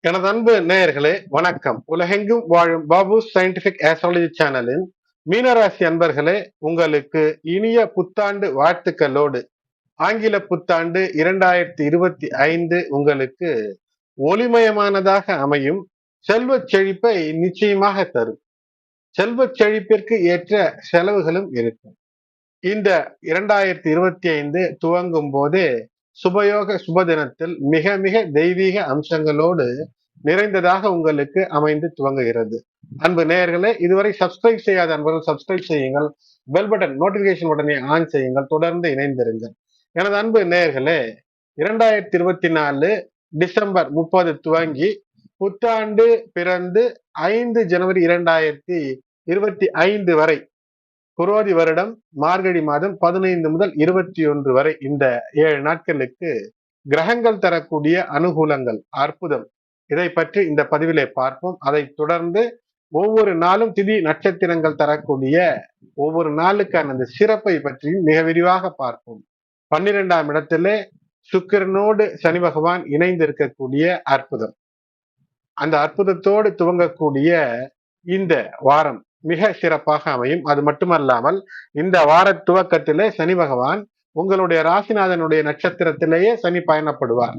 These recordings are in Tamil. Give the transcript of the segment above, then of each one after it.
எனது அன்பு நேயர்களே வணக்கம். உலகெங்கும் வாழும் பாபு சயின்டிபிக் ஆஸ்ட்ராலஜி சேனலின் மீனராசி அன்பர்களே உங்களுக்கு இனிய புத்தாண்டு வாழ்த்துக்களோடு. ஆங்கில புத்தாண்டு இரண்டாயிரத்தி இருபத்தி ஐந்து உங்களுக்கு ஒளிமயமானதாக அமையும். செல்வ செழிப்பை நிச்சயமாக தரும். செல்வ செழிப்பிற்கு ஏற்ற செலவுகளும் இருக்கும். இந்த இரண்டாயிரத்தி இருபத்தி ஐந்து துவங்கும் போதே சுபயோக சுப தினத்தில் மிக மிக தெய்வீக அம்சங்களோடு நிறைந்ததாக உங்களுக்கு அமைந்து துவங்குகிறது. அன்பு நேயர்களே இதுவரை சப்ஸ்கிரைப் செய்யாத அன்பர்கள் சப்ஸ்கிரைப் செய்யுங்கள். பெல் பட்டன் நோட்டிபிகேஷன் உடனே ஆன் செய்யுங்கள். தொடர்ந்து இணைந்திருங்கள். எனது அன்பு நேயர்களே இரண்டாயிரத்தி இருபத்தி நாலு டிசம்பர் முப்பது துவங்கி புத்தாண்டு பிறந்து ஐந்து ஜனவரி இரண்டாயிரத்தி இருபத்தி ஐந்து வரை குரோதி வருடம் மார்கழி மாதம் பதினைந்து முதல் இருபத்தி ஒன்று வரை இந்த ஏழு நாட்களுக்கு கிரகங்கள் தரக்கூடிய அனுகூலங்கள் அற்புதம். இதை பற்றி இந்த பதிவிலே பார்ப்போம். அதை தொடர்ந்து ஒவ்வொரு நாளும் திதி நட்சத்திரங்கள் தரக்கூடிய ஒவ்வொரு நாளுக்கான அந்த சிறப்பை பற்றியும் மிக விரிவாக பார்ப்போம். பன்னிரெண்டாம் இடத்திலே சுக்கிரனோடு சனி பகவான் இணைந்து இருக்கக்கூடிய அற்புதம். அந்த அற்புதத்தோடு துவங்கக்கூடிய இந்த வாரம் மிக சிறப்பாக அமையும். அது மட்டுமல்லாமல் இந்த வார துவக்கத்திலே சனி பகவான் உங்களுடைய ராசிநாதனுடைய நட்சத்திரத்திலேயே சனி பயணப்படுவார்.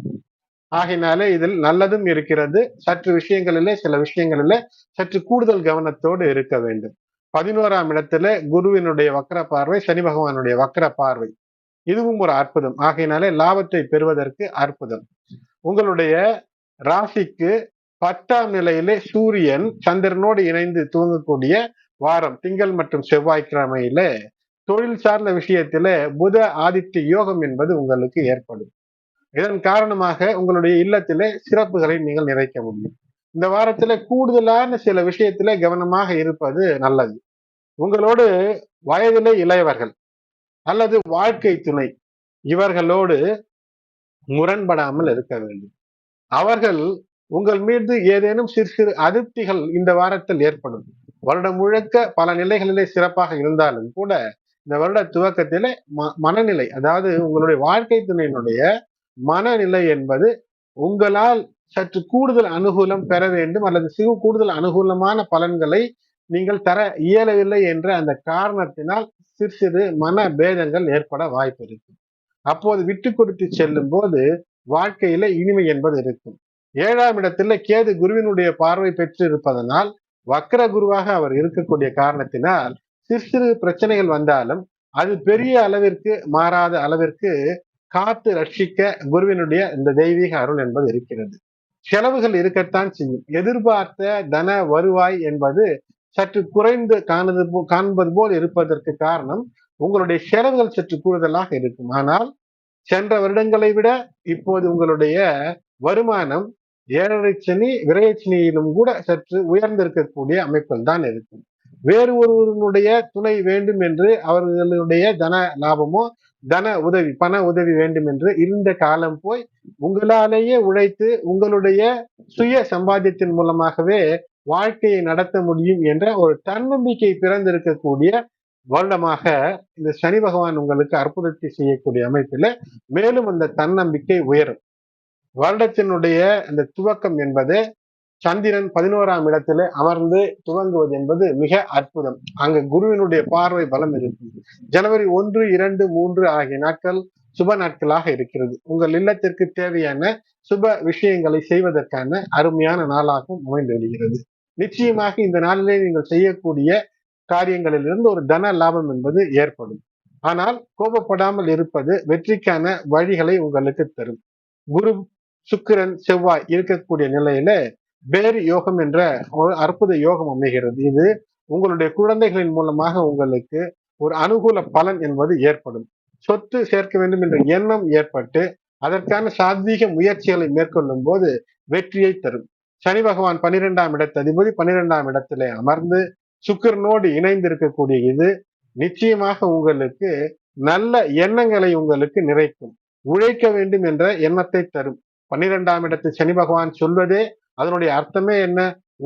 ஆகினாலே இதில் நல்லதும் இருக்கிறது. சற்று விஷயங்களிலே சில விஷயங்களிலே சற்று கூடுதல் கவனத்தோடு இருக்க வேண்டும். பதினோராம் இடத்துல குருவினுடைய வக்கர பார்வை சனி பகவானுடைய வக்கர பார்வை இதுவும் ஒரு அற்புதம். ஆகையினாலே லாபத்தை பெறுவதற்கு அற்புதம். உங்களுடைய ராசிக்கு பத்தாம் நிலையிலே சூரியன் சந்திரனோடு இணைந்து தூங்கக்கூடிய வாரம் திங்கள் மற்றும் செவ்வாய்க்கிழமையில தொழில் சார்ந்த விஷயத்தில புத ஆதித்ய யோகம் என்பது உங்களுக்கு ஏற்படும். இதன் காரணமாக உங்களுடைய இல்லத்திலே சிறப்புகளை நீங்கள் நிறைக்க முடியும். இந்த வாரத்துல கூடுதலான சில விஷயத்திலே கவனமாக இருப்பது நல்லது. உங்களோடு வயதிலே இளையவர்கள் அல்லது வாழ்க்கை துணை இவர்களோடு முரண்படாமல் இருக்க வேண்டும். அவர்கள் உங்கள் மீது ஏதேனும் சிறு சிறு அதிருப்திகள் இந்த வாரத்தில் ஏற்படும். வருடம் முழுக்க பல நிலைகளிலே சிறப்பாக இருந்தாலும் கூட இந்த வருட துவக்கத்திலே ம மனநிலை அதாவது உங்களுடைய வாழ்க்கை துணையினுடைய மனநிலை என்பது உங்களால் சற்று கூடுதல் அனுகூலம் பெற வேண்டும் அல்லது சிறு கூடுதல் அனுகூலமான பலன்களை நீங்கள் தர இயலவில்லை என்ற அந்த காரணத்தினால் சிறு சிறு மன பேதங்கள் ஏற்பட வாய்ப்பு இருக்கும் அப்போது விட்டு கொடுத்து செல்லும் போது வாழ்க்கையில இனிமை என்பது இருக்கும். ஏழாம் இடத்துல கேது குருவினுடைய பார்வை பெற்று இருப்பதனால் வக்கர குருவாக அவர் இருக்கக்கூடிய காரணத்தினால் சிறு சிறு பிரச்சனைகள் வந்தாலும் அது பெரிய அளவிற்கு மாறாத அளவிற்கு காத்து ரட்சிக்க குருவினுடைய இந்த தெய்வீக அருள் என்பது இருக்கிறது. செலவுகள் இருக்கத்தான் செய்யும். எதிர்பார்த்த தன வருவாய் என்பது சற்று குறைந்து காணது காண்பது போல் இருப்பதற்கு காரணம் உங்களுடைய செலவுகள் சற்று கூடுதலாக இருக்கும். ஆனால் சென்ற வருடங்களை விட இப்போது உங்களுடைய வருமானம் ஏழரை சனி விரயச்சனியிலும் கூட சற்று உயர்ந்திருக்கக்கூடிய அமைப்பில் தான் இருக்கும். வேறு ஒருவருடைய துணை வேண்டும் என்று அவர்களுடைய தன லாபமோ தன உதவி பண உதவி வேண்டும் என்று இருந்த காலம் போய் உங்களாலேயே உழைத்து உங்களுடைய சுய சம்பாத்தியத்தின் மூலமாகவே வாழ்க்கையை நடத்த முடியும் என்ற ஒரு தன்னம்பிக்கை பிறந்திருக்கக்கூடிய வருடமாக இந்த சனி பகவான் உங்களுக்கு அற்புதத்தை செய்யக்கூடிய அமைப்பில் மேலும் அந்த தன்னம்பிக்கை உயரும். வருடத்தினுடைய அந்த துவக்கம் என்பது சந்திரன் பதினோராம் இடத்துல அமர்ந்து துவங்குவது என்பது மிக அற்புதம். அங்க குருவினுடைய பார்வை பலம் இருக்கும் ஜனவரி ஒன்று இரண்டு மூன்று ஆகிய நாட்கள் சுப நாட்களாக இருக்கிறது. உங்கள் இல்லத்திற்கு தேவையான சுப விஷயங்களை செய்வதற்கான அருமையான நாளாகவும் அமைந்து விடுகிறது. நிச்சயமாக இந்த நாளிலே நீங்கள் செய்யக்கூடிய காரியங்களிலிருந்து ஒரு தன லாபம் என்பது ஏற்படும். ஆனால் கோபப்படாமல் இருப்பது வெற்றிக்கான வழிகளை உங்களுக்கு தரும். குரு சுக்கிரன் செவ்வாய் இருக்கக்கூடிய நிலையில வேறு யோகம் என்ற ஒரு அற்புத யோகம் அமைகிறது. இது உங்களுடைய குழந்தைகளின் மூலமாக உங்களுக்கு ஒரு அனுகூல பலன் என்பது ஏற்படும். சொத்து சேர்க்க வேண்டும் என்ற எண்ணம் ஏற்பட்டு அதற்கான சாத்வீக முயற்சிகளை மேற்கொள்ளும் போது வெற்றியை தரும். சனி பகவான் பன்னிரெண்டாம் இடத்ததிபதி பன்னிரெண்டாம் இடத்திலே அமர்ந்து சுக்கரனோடு இணைந்து இருக்கக்கூடிய இது நிச்சயமாக உங்களுக்கு நல்ல எண்ணங்களை உங்களுக்கு நிறைக்கும். உழைக்க வேண்டும் என்ற எண்ணத்தை தரும். பன்னிரெண்டாம் இடத்து சனி பகவான் சொல்வதே அதனுடைய அர்த்தமே என்ன?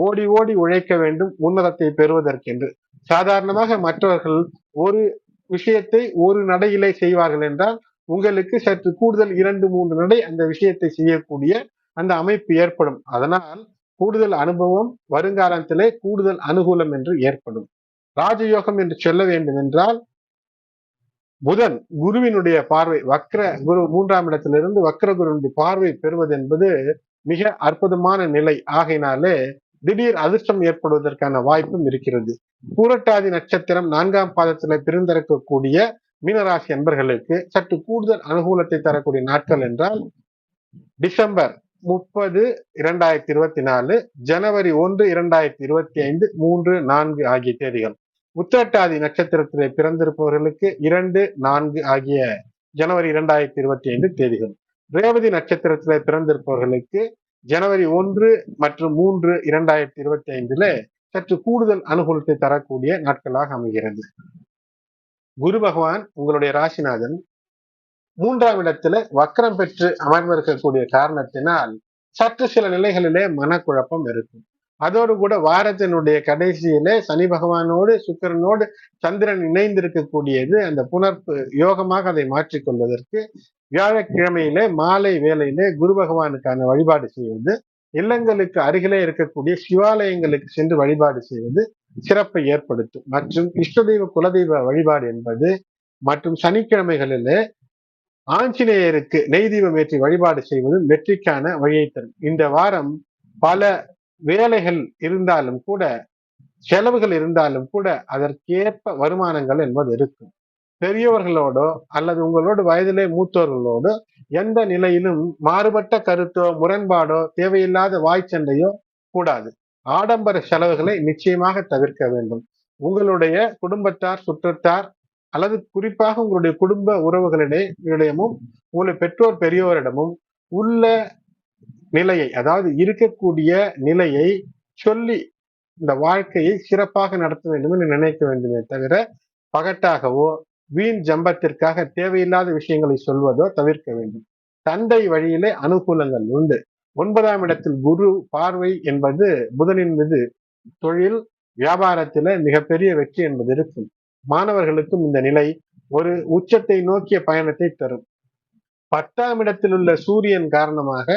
ஓடி ஓடி உழைக்க வேண்டும் உன்னதத்தை பெறுவதற்கென்று. சாதாரணமாக மற்றவர்கள் ஒரு விஷயத்தை ஒரு நடையிலே செய்வார்கள் என்றால் உங்களுக்கு சற்று கூடுதல் இரண்டு மூன்று நடை அந்த விஷயத்தை செய்யக்கூடிய அந்த அமைப்பு ஏற்படும். அதனால் கூடுதல் அனுபவம் வருங்காலத்திலே கூடுதல் அனுகூலம் என்று ஏற்படும். ராஜயோகம் என்று சொல்ல வேண்டும் என்றால் புதன் குருவினுடைய பார்வை வக்ர குரு மூன்றாம் இடத்திலிருந்து வக்ர குருவினுடைய பார்வை பெறுவது என்பது மிக அற்புதமான நிலை. ஆகையினாலே திடீர் அதிர்ஷ்டம் ஏற்படுவதற்கான வாய்ப்பும் இருக்கிறது. பூரட்டாதி நட்சத்திரம் நான்காம் பாதத்துல பிரிந்திருக்கக்கூடிய மீனராசி அன்பர்களுக்கு சற்று கூடுதல் அனுகூலத்தை தரக்கூடிய நாட்கள் என்றால் டிசம்பர் முப்பது இரண்டாயிரத்தி இருபத்தி நாலு ஜனவரி ஒன்று இரண்டாயிரத்தி இருபத்தி ஐந்து மூன்று நான்கு ஆகிய தேதிகள். உத்திரட்டாதி நட்சத்திரத்திலே பிறந்திருப்பவர்களுக்கு இரண்டு நான்கு ஆகிய ஜனவரி இரண்டாயிரத்தி இருபத்தி ஐந்து தேதிகள். ரேவதி நட்சத்திரத்திலே பிறந்திருப்பவர்களுக்கு ஜனவரி ஒன்று மற்றும் மூன்று இரண்டாயிரத்தி இருபத்தி ஐந்துல சற்று கூடுதல் அனுகூலத்தை தரக்கூடிய நாட்களாக அமைகிறது. குரு பகவான் உங்களுடைய ராசிநாதன் மூன்றாம் இடத்துல வக்கரம் பெற்று அமர்ந்திருக்கக்கூடிய காரணத்தினால் சற்று சில நிலைகளிலே மனக்குழப்பம் இருக்கும். அதோடு கூட வாரத்தினுடைய கடைசியிலே சனி பகவானோடு சுக்கரனோடு சந்திரன் இணைந்திருக்கக்கூடியது அந்த புனர்ப்பு யோகமாக அதை மாற்றிக்கொள்வதற்கு வியாழக்கிழமையிலே மாலை வேலையிலே குரு பகவானுக்கான வழிபாடு செய்வது இல்லங்களுக்கு அருகிலே இருக்கக்கூடிய சிவாலயங்களுக்கு சென்று வழிபாடு செய்வது சிறப்பை ஏற்படுத்தும். மற்றும் இஷ்டதெய்வ குலதெய்வ வழிபாடு என்பது மற்றும் சனிக்கிழமைகளிலே ஆஞ்சநேயருக்கு நெய் தீபம் ஏற்றி வழிபாடு செய்வது வெற்றிக்கான வழியை தரும். இந்த வாரம் பல வேலைகள் இருந்தாலும் கூட செலவுகள் இருந்தாலும் கூட அதற்கேற்ப வருமானங்கள் என்பது இருக்கும். பெரியவர்களோடோ அல்லது உங்களோட வயதிலே மூத்தவர்களோடு எந்த நிலையிலும் மாறுபட்ட கருத்தோ முரண்பாடோ தேவையில்லாத வாய்ச்சண்டையோ கூடாது. ஆடம்பர செலவுகளை நிச்சயமாக தவிர்க்க வேண்டும். உங்களுடைய குடும்பத்தார் சுற்றத்தார் அல்லது குறிப்பாக உங்களுடைய குடும்ப உறவுகளிடையமும் உங்களுடைய பெற்றோர் பெரியோரிடமும் உள்ள நிலையை அதாவது இருக்கக்கூடிய நிலையை சொல்லி இந்த வாழ்க்கையை சிறப்பாக நடத்த வேண்டும் என்று நினைக்க வேண்டுமே தவிர பகட்டாகவோ வீண் ஜம்பத்திற்காக தேவையில்லாத விஷயங்களை சொல்வதோ தவிர்க்க வேண்டும். தந்தை வழியிலே அனுகூலங்கள் உண்டு. ஒன்பதாம் இடத்தில் குரு பார்வை என்பது புதனின் மீது தொழில் வியாபாரத்தில மிகப்பெரிய வெற்றி என்பது இருக்கும். மாணவர்களுக்கும் இந்த நிலை ஒரு உச்சத்தை நோக்கிய பயணத்தை தரும். பத்தாம் இடத்தில் உள்ள சூரியன் காரணமாக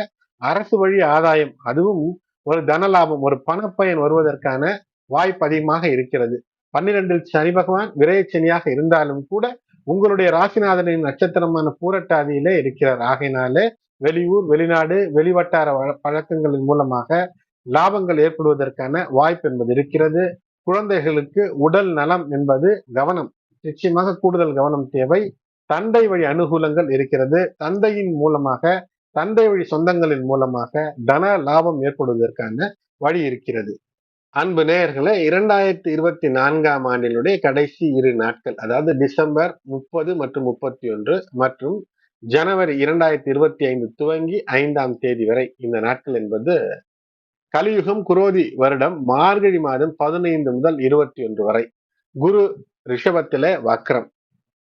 அரசு வழி ஆதாயம் அதுவும் ஒரு தன லாபம் ஒரு பணப்பயன் வருவதற்கான வாய்ப்பு அதிகமாக இருக்கிறது. பன்னிரெண்டில் சனி பகவான் விரயச்சனியாக இருந்தாலும் கூட உங்களுடைய ராசிநாதனின் நட்சத்திரமான பூரட்டாதியிலே இருக்கிறார். ஆகையினாலே வெளியூர் வெளிநாடு வெளிவட்டார பழக்கங்களின் மூலமாக லாபங்கள் ஏற்படுவதற்கான வாய்ப்பு என்பது இருக்கிறது. குழந்தைகளுக்கு உடல் நலம் என்பது கவனம் நிச்சயமாக கூடுதல் கவனம் தேவை. தந்தை வழி அனுகூலங்கள் இருக்கிறது. தந்தையின் மூலமாக தந்தை வழி சொந்தங்களின் மூலமாக தன லாபம் ஏற்படுவதற்கான வழி இருக்கிறது. அன்பு நேயர்களே இரண்டாயிரத்தி இருபத்தி நான்காம் ஆண்டினுடைய கடைசி இரு நாட்கள் அதாவது டிசம்பர் முப்பது மற்றும் முப்பத்தி ஒன்று மற்றும் ஜனவரி இரண்டாயிரத்தி இருபத்தி ஐந்து துவங்கி ஐந்தாம் தேதி வரை இந்த நாட்கள் என்பது கலியுகம் குரோதி வருடம் மார்கழி மாதம் பதினைந்து முதல் இருபத்தி ஒன்று வரை. குரு ரிஷபத்திலே வக்ரம்.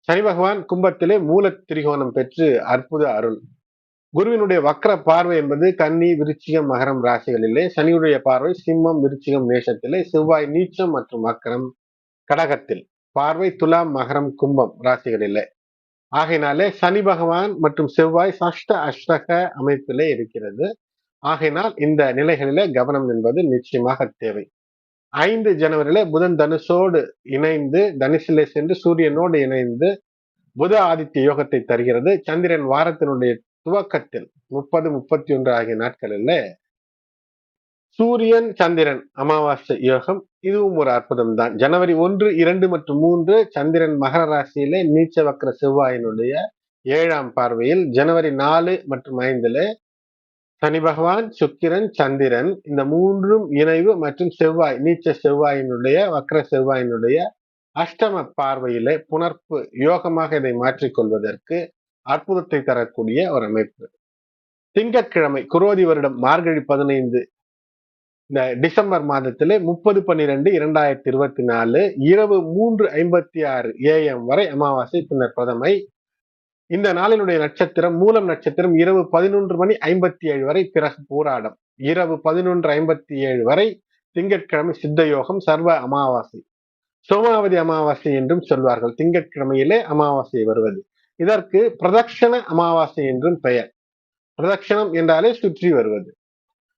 சனி பகவான் கும்பத்திலே மூல திரிகோணம் பெற்று அற்புத அருள். குருவினுடைய வக்ர பார்வை என்பது கன்னி விருச்சிகம் மகரம் ராசிகளிலே. சனியுடைய பார்வை சிம்மம் விருச்சிகம் மேஷத்திலே. செவ்வாய் நீச்சம் மற்றும் மக்கரம் கடகத்தில். பார்வை துலாம் மகரம் கும்பம் ராசிகளிலே. ஆகையினாலே சனி பகவான் மற்றும் செவ்வாய் சஷ்ட அஷ்டக அமைப்பிலே இருக்கிறது. ஆகையினால் இந்த நிலைகளிலே கவனம் என்பது நிச்சயமாக தேவை. ஐந்து ஜனவரியில புதன் தனுஷோடு இணைந்து தனுசிலே சென்று சூரியனோடு இணைந்து புத ஆதித்ய யோகத்தை தருகிறது. சந்திரன் வாரத்தினுடைய துவக்கத்தில் முப்பது முப்பத்தி ஒன்று ஆகிய நாட்களில் சூரியன் சந்திரன் அமாவாசை யோகம் இதுவும் ஒரு அற்புதம் தான் ஜனவரி ஒன்று இரண்டு மற்றும் மூன்று சந்திரன் மகர ராசியில நீச்ச வக்கர செவ்வாயினுடைய ஏழாம் பார்வையில் ஜனவரி நாலு மற்றும் ஐந்துல சனி பகவான் சுக்கிரன் சந்திரன் இந்த மூன்றும் இணைவு மற்றும் செவ்வாய் நீச்ச செவ்வாயினுடைய வக்ர செவ்வாயினுடைய அஷ்டம பார்வையிலே புணர்ப்பு யோகமாக இதை மாற்றிக்கொள்வதற்கு அற்புதத்தை தரக்கூடிய ஒரு அமைப்பு. திங்கட்கிழமை குரோதி வருடம் மார்கழி பதினைந்து இந்த டிசம்பர் மாதத்திலே முப்பது பன்னிரெண்டு இரண்டாயிரத்தி இருபத்தி நாலு இரவு மூன்று ஐம்பத்தி ஆறு ஏஎம் வரை அமாவாசை பின்னர் பிரதமை. இந்த நாளினுடைய நட்சத்திரம் மூலம் நட்சத்திரம் இரவு பதினொன்று மணி ஐம்பத்தி ஏழு வரை பிறகு போராடம். இரவு பதினொன்று ஐம்பத்தி ஏழு வரை திங்கட்கிழமை சித்த யோகம் சர்வ அமாவாசை. சோமாவதி அமாவாசை என்றும் சொல்வார்கள். திங்கட்கிழமையிலே அமாவாசை வருவது. இதற்கு பிரதட்சண அமாவாசை என்றும் பெயர். பிரதட்சணம் என்றாலே சுற்றி வருவது.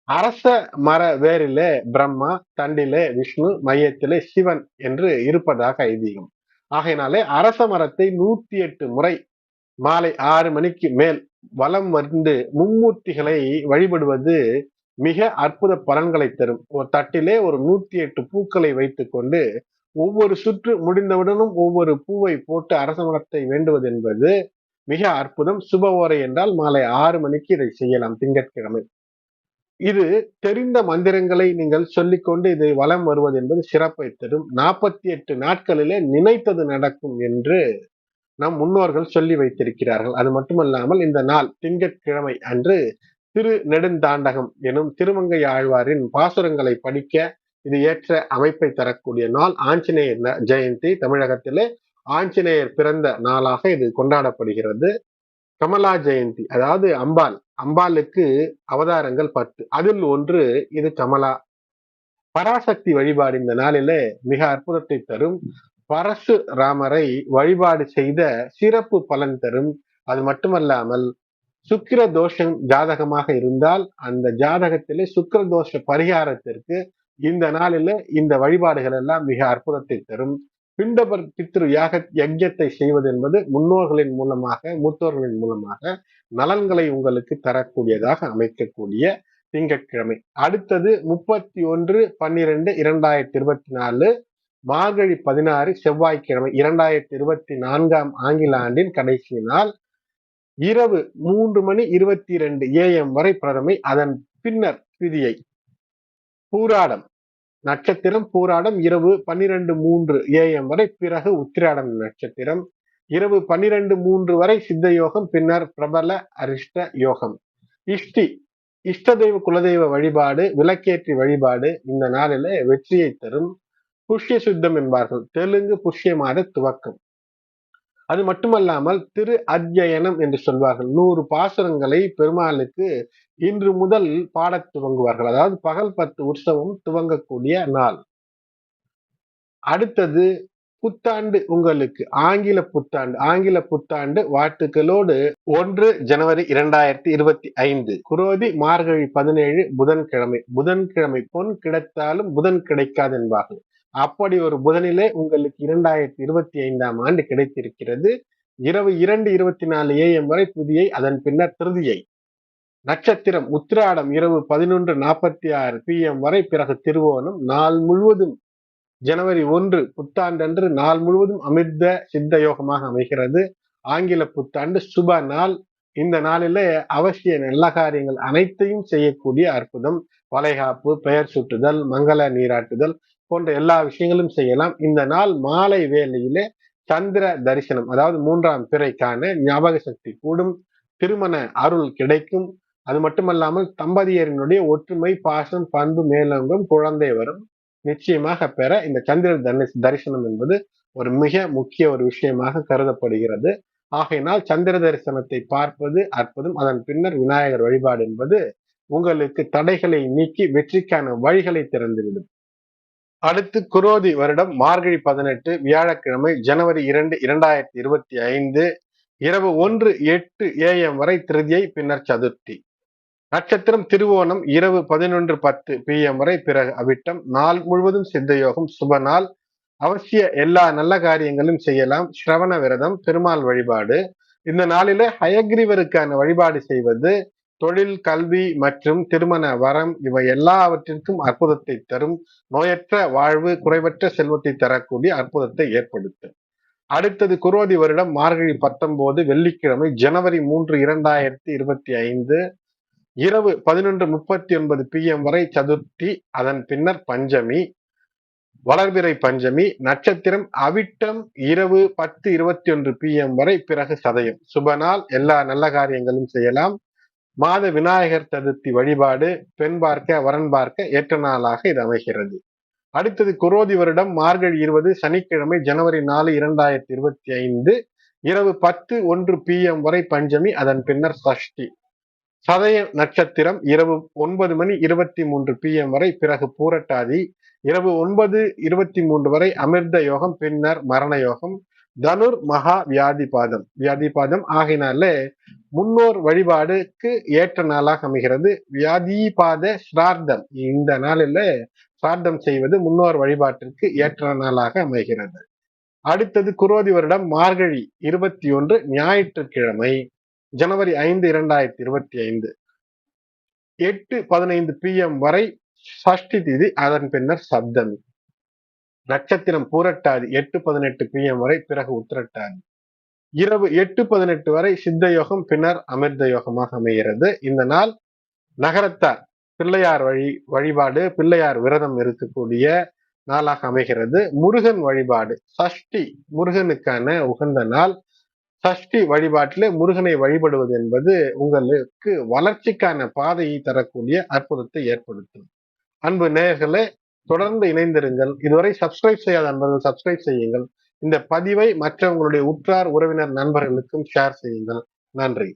அரச மர வேரிலே பிரம்மா தண்டிலே விஷ்ணு மையத்திலே சிவன் என்று இருப்பதாக ஐதீகம். ஆகையினாலே அரச மரத்தை நூத்தி எட்டு முறை மாலை ஆறு மணிக்கு மேல் வலம் வந்து மும்மூர்த்திகளை வழிபடுவது மிக அற்புத பலன்களை தரும். ஒரு தட்டிலே ஒரு நூத்தி எட்டு பூக்களை வைத்துக்கொண்டு ஒவ்வொரு சுற்று முடிந்தவுடனும் ஒவ்வொரு பூவை போட்டு அரச மரத்தை வேண்டுவது என்பது மிக அற்புதம். சுப ஓரை என்றால் மாலை ஆறு மணிக்கு இதை செய்யலாம் திங்கட்கிழமை. இது தெரிந்த மந்திரங்களை நீங்கள் சொல்லிக்கொண்டு இதை வலம் வருவது என்பது சிறப்பை தரும். நாற்பத்தி எட்டு நாட்களிலே நினைத்தது நடக்கும் என்று நம் முன்னோர்கள் சொல்லி வைத்திருக்கிறார்கள். அது மட்டுமல்லாமல் இந்த நாள் திங்கட்கிழமை அன்று திரு நெடுந்தாண்டகம் எனும் திருமங்கை ஆழ்வாரின் பாசுரங்களை படிக்க இது ஏற்ற அமைப்பை தரக்கூடிய நாள் ஆஞ்சநேயர் ஜெயந்தி. தமிழகத்திலே ஆஞ்சநேயர் பிறந்த நாளாக இது கொண்டாடப்படுகிறது. கமலா ஜெயந்தி அதாவது அம்பாள். அம்பாளுக்கு அவதாரங்கள் பத்து. அதில் ஒன்று இது கமலா. பராசக்தி வழிபாடு இந்த நாளிலே மிக அற்புதத்தை தரும். பரசு ராமரை வழிபாடு செய்த சிறப்பு பலன் தரும். அது மட்டுமல்லாமல் சுக்கிர தோஷம் ஜாதகமாக இருந்தால் அந்த ஜாதகத்திலே சுக்கிர தோஷ பரிகாரத்திற்கு இந்த நாளில இந்த வழிபாடுகள் எல்லாம் மிக அற்புதத்தை தரும். பிண்டபர் பித்ரு யாக யஜ்யத்தை செய்வது என்பது முன்னோர்களின் மூலமாக மூத்தோர்களின் மூலமாக நலன்களை உங்களுக்கு தரக்கூடியதாக அமைக்கக்கூடிய திங்கட்கிழமை. அடுத்தது முப்பத்தி ஒன்று பன்னிரெண்டு இரண்டாயிரத்தி இருபத்தி நாலு மார்கழி பதினாறு செவ்வாய்க்கிழமை இரண்டாயிரத்தி இருபத்தி நான்காம் ஆங்கில ஆண்டின் கடைசி நாள் இரவு மூன்று மணி இருபத்தி இரண்டு ஏஎம் வரை பிரதமை அதன் பின்னர் திதியை பூராடம் நட்சத்திரம் பூராடம் இரவு பன்னிரண்டு மூன்று ஏஎம் வரை பிறகு உத்திராடம் நட்சத்திரம். இரவு பன்னிரண்டு மூன்று வரை சித்த யோகம் பின்னர் பிரபல அரிஷ்ட யோகம். இஷ்டி இஷ்ட தெய்வ குலதெய்வ வழிபாடு விளக்கேற்றி வழிபாடு இந்த நாளில வெற்றியை தரும். புஷ்ய சுத்தம் என்பார்கள். தெலுங்கு புஷ்ய மாத துவக்கம். அது மட்டுமல்லாமல் திரு அத்தியனம் என்று சொல்வார்கள். நூறு பாசுரங்களை பெருமாளுக்கு இன்று முதல் பாடத் துவங்குவார்கள். அதாவது பகல் பத்து உற்சவம் துவங்கக்கூடிய நாள். அடுத்தது புத்தாண்டு உங்களுக்கு. ஆங்கில புத்தாண்டு. ஆங்கில புத்தாண்டு வாழ்த்துக்களோடு ஒன்று ஜனவரி இரண்டாயிரத்தி இருபத்தி ஐந்து. குரோதி மார்கழி பதினேழு புதன்கிழமை. புதன்கிழமை பொன் கிடைத்தாலும் புதன் கிடைக்காது என்பார்கள். அப்படி ஒரு புதனிலே உங்களுக்கு இரண்டாயிரத்தி இருபத்தி ஐந்தாம் ஆண்டு கிடைத்திருக்கிறது. இரவு இரண்டு இருபத்தி நாலு ஏஎம் வரை புதியை அதன் பின்னர் திருதியை. நட்சத்திரம் உத்திராடம் இரவு பதினொன்று நாற்பத்தி ஆறு பி எம் வரை பிறகு திருவோணம். நாள் முழுவதும் ஜனவரி ஒன்று புத்தாண்டன்று நாள் முழுவதும் அமிர்த சித்த யோகமாக அமைகிறது. ஆங்கில புத்தாண்டு சுப நாள். இந்த நாளில அவசிய நல்ல காரியங்கள் அனைத்தையும் செய்யக்கூடிய அற்புதம். வளைகாப்பு பெயர் சுட்டுதல் மங்கள நீராட்டுதல் போன்ற எல்லா விஷயங்களும் செய்யலாம். இந்த நாள் மாலை வேளையிலே சந்திர தரிசனம் அதாவது மூன்றாம் பிறைக்கான ஞாபக சக்தி கூடும் திருமண அருள் கிடைக்கும். அது மட்டுமல்லாமல் தம்பதியரினுடைய ஒற்றுமை பாசம் பண்பு மேலோங்கும் குழந்தை வரும் நிச்சயமாக பெற இந்த சந்திர தரிசனம் என்பது ஒரு மிக முக்கிய ஒரு விஷயமாக கருதப்படுகிறது. ஆகையினால் சந்திர தரிசனத்தை பார்ப்பது அற்புதம். அதன் பின்னர் விநாயகர் வழிபாடு என்பது உங்களுக்கு தடைகளை நீக்கி வெற்றிக்கான வழிகளை திறந்துவிடும். அடுத்து குரோதி வருடம் மார்கழி பதினெட்டு வியாழக்கிழமை ஜனவரி இரண்டு இரண்டாயிரத்தி இருபத்தி ஐந்து இரவு ஒன்று எட்டு ஏஎம் வரை திருதியை பின்னர் சதுர்த்தி. நட்சத்திரம் திருவோணம் இரவு பதினொன்று பத்து பிஎம் வரை பிறகு அவிட்டம். நாள் முழுவதும் சித்த யோகம் சுப நாள். அவசிய எல்லா நல்ல காரியங்களும் செய்யலாம். ஸ்ரவண விரதம் பெருமாள் வழிபாடு. இந்த நாளில ஹயக்ரீவருக்கான வழிபாடு செய்வது தொழில் கல்வி மற்றும் திருமண வரம் இவை எல்லாவற்றிற்கும் அற்புதத்தை தரும். நோயற்ற வாழ்வு குறைவற்ற செல்வத்தை தரக்கூடிய அற்புதத்தை ஏற்படுத்தும். அடுத்தது குரோதி வருடம் மார்கழி பத்தொன்பது வெள்ளிக்கிழமை ஜனவரி மூன்று இரண்டாயிரத்தி இருபத்தி ஐந்து இரவு பதினொன்று முப்பத்தி ஒன்பது பிஎம் வரை சதுர்த்தி அதன் பின்னர் பஞ்சமி வளர்பிறை பஞ்சமி நட்சத்திரம் அவிட்டம் இரவு பத்து இருபத்தி ஒன்று பிஎம் வரை பிறகு சதயம். சுபநாள் எல்லா நல்ல காரியங்களும் செய்யலாம். மாத விநாயகர் சதுர்த்தி வழிபாடு பெண் பார்க்க வரன் பார்க்க ஏற்ற நாளாக இது அமைகிறது. அடுத்தது குரோதி வருடம் மார்கழி இருபது சனிக்கிழமை ஜனவரி நாலு இரண்டாயிரத்தி இருபத்தி ஐந்து இரவு பத்து ஒன்று பி எம் வரை பஞ்சமி அதன் பின்னர் சஷ்டி. சதய நட்சத்திரம் இரவு ஒன்பது மணி இருபத்தி மூன்று பி எம் வரை பிறகு பூரட்டாதி இரவு ஒன்பது இருபத்தி மூன்று வரை அமிர்த யோகம் பின்னர் மரண யோகம் தனுர் மகா வியாதிபாதம். வியாதிபாதம் ஆகினால முன்னோர் வழிபாடுக்கு ஏற்ற நாளாக அமைகிறது. வியாதிபாத ஸ்ரார்த்தம். இந்த நாளில் சிரார்த்தம் செய்வது முன்னோர் வழிபாட்டிற்கு ஏற்ற நாளாக அமைகிறது. அடுத்தது குரோதி வருடம் மார்கழி இருபத்தி ஒன்று ஞாயிற்றுக்கிழமை ஜனவரி ஐந்து இரண்டாயிரத்தி இருபத்தி ஐந்து எட்டு பதினைந்து பி எம் வரை சஷ்டி திதி அதன் பின்னர் சப்தமி. நட்சத்திரம் பூரட்டாதி எட்டு பதினெட்டு பிஎம் வரை பிறகு உத்திரட்டாதி. இரவு எட்டு பதினெட்டு வரை சித்த யோகம் பின்னர் அமிர்த யோகமாக அமைகிறது. இந்த நாள் நகரத்தார் பிள்ளையார் வழி வழிபாடு பிள்ளையார் விரதம் இருக்கக்கூடிய நாளாக அமைகிறது. முருகன் வழிபாடு சஷ்டி முருகனுக்கான உகந்த நாள். சஷ்டி வழிபாட்டில் முருகனை வழிபடுவது என்பது உங்களுக்கு வளர்ச்சிக்கான பாதையை தரக்கூடிய அற்புதத்தை ஏற்படுத்தும். அன்பு நேயர்களே தொடர்ந்து இணைந்திருங்கள். இதுவரை சப்ஸ்கிரைப் செய்யாத நண்பர்கள் சப்ஸ்கிரைப் செய்யுங்கள். இந்த பதிவை மற்றவங்களுடைய உற்றார் உறவினர் நண்பர்களுக்கும் ஷேர் செய்யுங்கள். நன்றி.